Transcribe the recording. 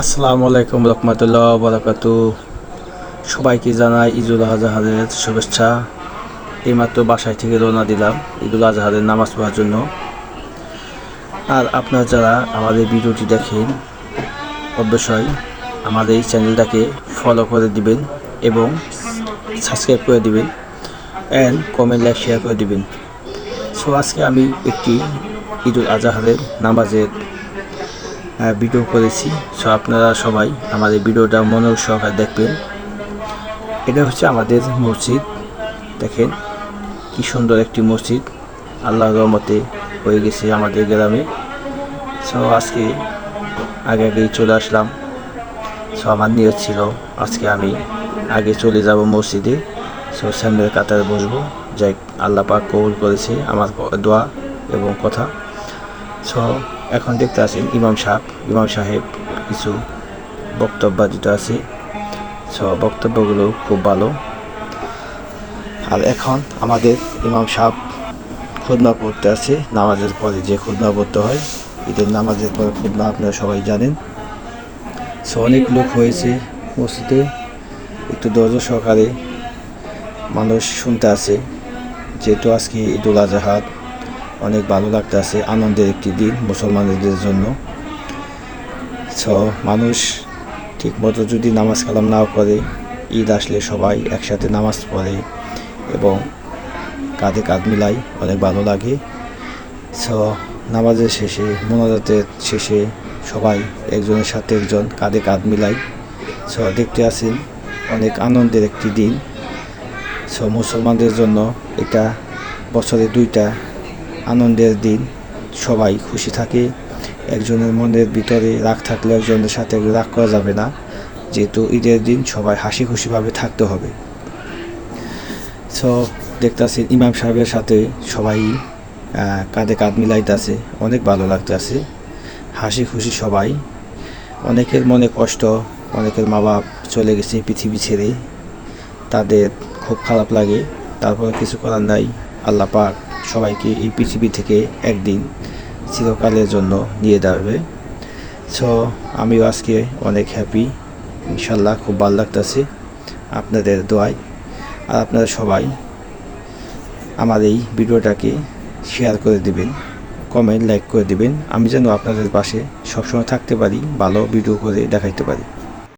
আসসালামু আলাইকুম রহমতুল্লাহ বরাকাতু সবাইকে জানাই ঈদুল আজহারের শুভেচ্ছা। এইমাত্র বাসায় থেকে রওনা দিলাম ঈদুল আজহারের নামাজ পড়ার জন্য। আর আপনারা যারা আমাদের ভিডিওটি দেখেন, অবশ্যই আমাদের এই চ্যানেলটাকে ফলো করে দিবেন এবং সাবস্ক্রাইব করে দিবেন অ্যান্ড কমেন্ট লাইক শেয়ার করে দিবেন। সো আজকে আমি একটি ঈদুল আজহারের নামাজের ভিডিও করেছি। সো আপনারা সবাই আমাদের ভিডিওটা মনোযোগ সহকারে দেখবেন। এটা হচ্ছে আমাদের মসজিদ। দেখেন কি সুন্দর একটি মসজিদ। আল্লাহর রহমতে হয়ে গেছে আমাদের গ্রামে। সো আজকে আগে আগেই চলে আসলাম। সো আমার নিয়ত ছিল আজকে আমি আগে চলে যাব মসজিদে। সো সামনের কাতারে বসবো। যাই, আল্লাহ পাক কবুল করেছে আমার দোয়া এবং কথা। সো এখন দেখতে আছেন ইমাম সাহেব ইমাম সাহেব কিছু বক্তব্য দিতে আছে। সো বক্তব্যগুলো খুব ভালো। আর এখন আমাদের ইমাম সাহেব খুদনা পড়তে আছে, নামাজের পরে যে খুদনা পড়তে হয়, ঈদের নামাজের পরে খুদনা আপনারা সবাই জানেন। সো অনেক লোক হয়েছে মসজিদে একটু ধৈর্য সহকারে মানুষ শুনতে আছে, যেহেতু আজকে ঈদুল আজহার অনেক ভালো লাগতে আছে আনন্দের একটি দিন মুসলমানদের জন্য। সো মানুষ ঠিকমতো যদি নামাজ কালাম নাও করে, ঈদ আসলে সবাই একসাথে নামাজ পড়ে এবং কাঁধে কাঁধ মিলাই অনেক ভালো লাগে। সো নামাজের শেষে, মোনাজাতের শেষে সবাই একজনের সাথে একজন কাঁধে কাঁধ মিলাই। সো দেখতে আছেন, অনেক আনন্দের একটি দিন। সো মুসলমানদের জন্য এটা বছরে দুইটা আনন্দের দিন। সবাই খুশি থাকে। একজনের মনের ভিতরে রাগ থাকলে একজনের সাথে রাগ করা যাবে না। যেহেতু ঈদের দিন সবাই হাসি খুশিভাবে থাকতে হবে। সো দেখতেছি ইমাম সাহেবের সাথে সবাই কাঁধে কাঁধ মিলাইতেছে। অনেক ভালো লাগতেছে। হাসি খুশি সবাই। অনেকের মনে কষ্ট, অনেকের মা বাপ চলে গেছে পৃথিবী ছেড়ে। তাদের খুব খারাপ লাগে। তারপরে কিছু করার নাই। আল্লাহ পাক সবাইকে এই পৃথিবী থেকে একদিন চিরকালের জন্য নিয়ে যাবে সো আমিও আজকে অনেক হ্যাপি ইনশাল্লাহ খুব ভালো লাগতেছে আপনাদের দোয়ায় আর আপনারা সবাই আমার এই ভিডিওটাকে শেয়ার করে দিবেন কমেন্ট লাইক করে দিবেন। আমি যেন আপনাদের পাশে সবসময় থাকতে পারি, ভালো ভিডিও করে দেখাইতে পারি।